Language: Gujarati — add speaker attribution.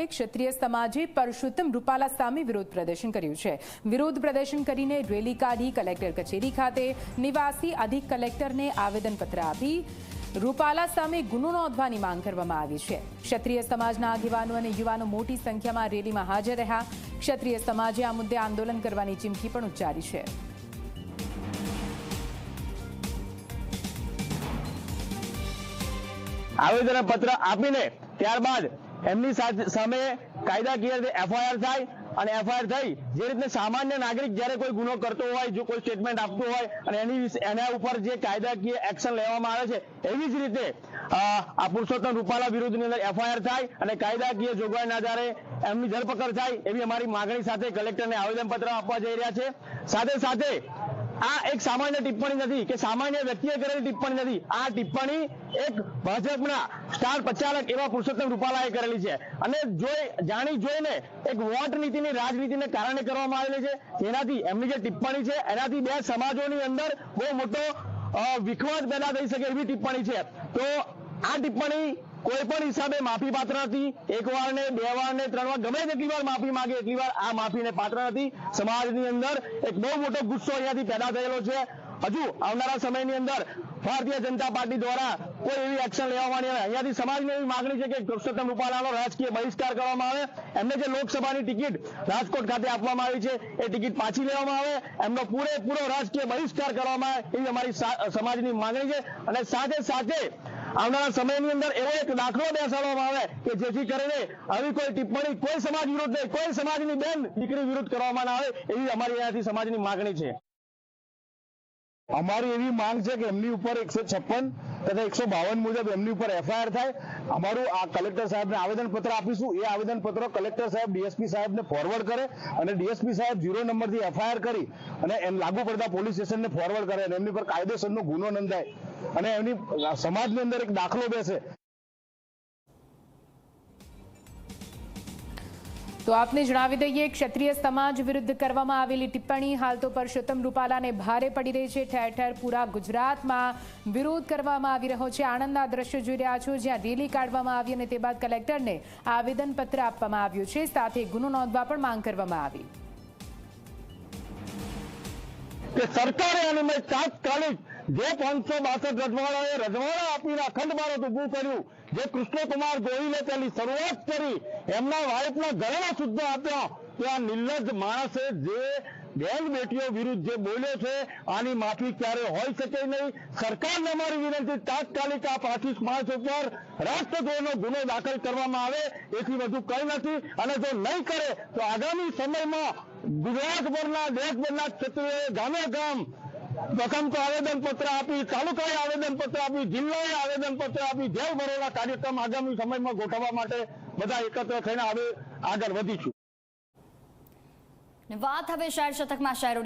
Speaker 1: પાસે ક્ષત્રિય સમાજે પરસોત્તમ રૂપાલા સામે વિરોધ પ્રદર્શન કર્યું છે. વિરોધ પ્રદર્શન કરીને રેલી કાઢી કલેક્ટર કચેરી ખાતે નિવાસી અધિક કલેક્ટરને આવેદનપત્ર આપી રૂપાલા સામે ગુનો નોંધવાની માંગ કરવામાં આવી છે. ક્ષત્રિય સમાજના આગેવાનો અને યુવાનો મોટી સંખ્યામાં રેલીમાં હાજર રહ્યા. ક્ષત્રિય સમાજે આ મુદ્દે આંદોલન કરવાની ચીમકી પણ ઉચ્ચારી છે.
Speaker 2: આવેદન આપીને ત્યારબાદ એમની સામે કાયદાકીય રીતે એફઆઈઆર થાય અને એફઆઈઆર થઈ, જે રીતે સામાન્ય નાગરિક જ્યારે કોઈ ગુનો કરતો હોય, જો કોઈ સ્ટેટમેન્ટ આપતો હોય અને એની એના ઉપર જે કાયદાકીય એક્શન લેવામાં આવે છે, એવી જ રીતે આ પુરુષોત્તમ રૂપાલા વિરુદ્ધની અંદર એફઆઈઆર થાય અને કાયદાકીય જોગવાઈના આધારે એમની ધરપકડ થાય, એવી અમારી માગણી સાથે કલેક્ટરને આવેદનપત્ર આપવા જઈ રહ્યા છે. સાથે સાથે આ એક સામાન્ય ટિપ્પણી નથી કે સામાન્ય વ્યક્તિએ કરેલી ટિપ્પણી નથી. આ ટિપ્પણી એક ભાજપના સ્ટાર પ્રચારક એવા પુરુષોત્તમ રૂપાલાએ કરેલી છે. અને જોઈ જાણી જોઈને એક વોટ નીતિની રાજનીતિને કારણે કરવામાં આવેલી છે જેનાથી એમની જે ટિપ્પણી છે, એનાથી બે સમાજોની અંદર બહુ મોટો વિખવાદ પેદા થઈ શકે એવી ટિપ્પણી છે. તો આ ટિપ્પણી કોઈ પણ હિસાબે માફી પાત્ર નથી. એક વાર ને બે વાર ને ત્રણ વાર, ગમે તેટલી વાર માફી માંગે, એટલી વાર આ માફીને પાત્ર નથી. સમાજની અંદર એક બહુ મોટો ગુસ્સો અહીંયાથી પેદા થયેલો છે. હજુ આવનારા સમયની અંદર ભારતીય જનતા પાર્ટી દ્વારા કોઈ એવી એક્શન લેવામાં આવે. અહીંયાથી સમાજની એવી માંગણી છે કે પુરુષોત્તમ રૂપાલાનો રાજકીય બહિષ્કાર કરવામાં આવે. એમને જે લોકસભાની ટિકિટ રાજકોટ ખાતે આપવામાં આવી છે, એ ટિકિટ પાછી લેવામાં આવે. એમનો પૂરેપૂરો રાજકીય બહિષ્કાર કરવામાં આવે એવી અમારી સમાજની માંગણી છે. અને સાથે સાથે આવનારા સમયની અંદર એવો એક દાખલો બેસાડવામાં આવે કે જેથી કરીને આવી કોઈ ટિપ્પણી કોઈ સમાજ વિરુદ્ધ નહીં, કોઈ સમાજની બેન દીકરી વિરુદ્ધ કરવામાં આવે એવી અમારી અહીંયાથી સમાજની માંગણી છે.
Speaker 3: અમારી એવી માંગ છે કે એમની ઉપર એકસો છપ્પન તથા એકસો મુજબ એમની ઉપર એફઆઈઆર થાય. અમારું આ કલેક્ટર સાહેબને આવેદનપત્ર આપીશું. એ આવેદનપત્ર કલેક્ટર સાહેબ ડીએસપી સાહેબને ફોરવર્ડ કરે અને ડીએસપી સાહેબ ઝીરો નંબરથી એફઆઈઆર કરી અને એમ લાગુ પડતા પોલીસ સ્ટેશનને ફોરવર્ડ કરે અને એમની પર કાયદેસરનો ગુનો નોંધાય. અને એમની સમાજની અંદર એક દાખલો બેસે.
Speaker 1: તો આપને જણાવી દઈએ, ક્ષત્રિય સમાજ વિરુદ્ધ કરવામાં આવેલી ટિપ્પણી હાલ તો પરસોત્તમ રૂપાલાને ભારે પડી રહી છે. ઠેર ઠેર પૂરા ગુજરાતમાં વિરોધ કરવામાં આવી રહ્યો છે. આણંદના દ્રશ્યો જોઈ રહ્યા છો, જ્યાં રેલી કાઢવામાં આવી અને તે બાદ કલેક્ટરને આવેદનપત્ર આપવામાં આવ્યું છે. સાથે ગુનો નોંધવા પણ માંગ કરવામાં આવી.
Speaker 2: કે સરકારે આની મેં તાત્કાલિક જે પાંચસો બાસઠ રજવાડાએ રજવાડા આપીને અખંડ ભારત ઉભું કર્યું, જે કૃષ્ણકુમાર ગોહિલે તેની શરૂઆત કરી, એમના વાઇફના ઘરેણા સુદ્ધા આપ્યા ત્યાં નિર્લજ માણસે જે બેન બેટીઓ વિરુદ્ધ જે બોલ્યો છે, આની માફી ક્યારે હોઈ શકે નહીં? સરકારને અમારી વિનંતી, તાત્કાલિક આ પાંચીસ માર્ચ ઉપર રાષ્ટ્રદ્રોહનો ગુનો દાખલ કરવામાં આવે, એથી વધુ કંઈ નથી. અને જો નહીં કરે, તો આગામી સમયમાં ગુજરાતભરના દેશભરના ક્ષેત્રે ગામે ગામ પ્રથમ તો આવેદન પત્ર આપી, તાલુકાએ આવેદન પત્ર આપી, જિલ્લાએ આવેદન પત્ર આપી, જેલ ભરોના કાર્યક્રમ આગામી સમયમાં ગોઠવવા માટે બધા એકત્ર થઈને હવે આગળ વધીશું.
Speaker 4: વાત હવે શહેર શતકમાં, શહેરો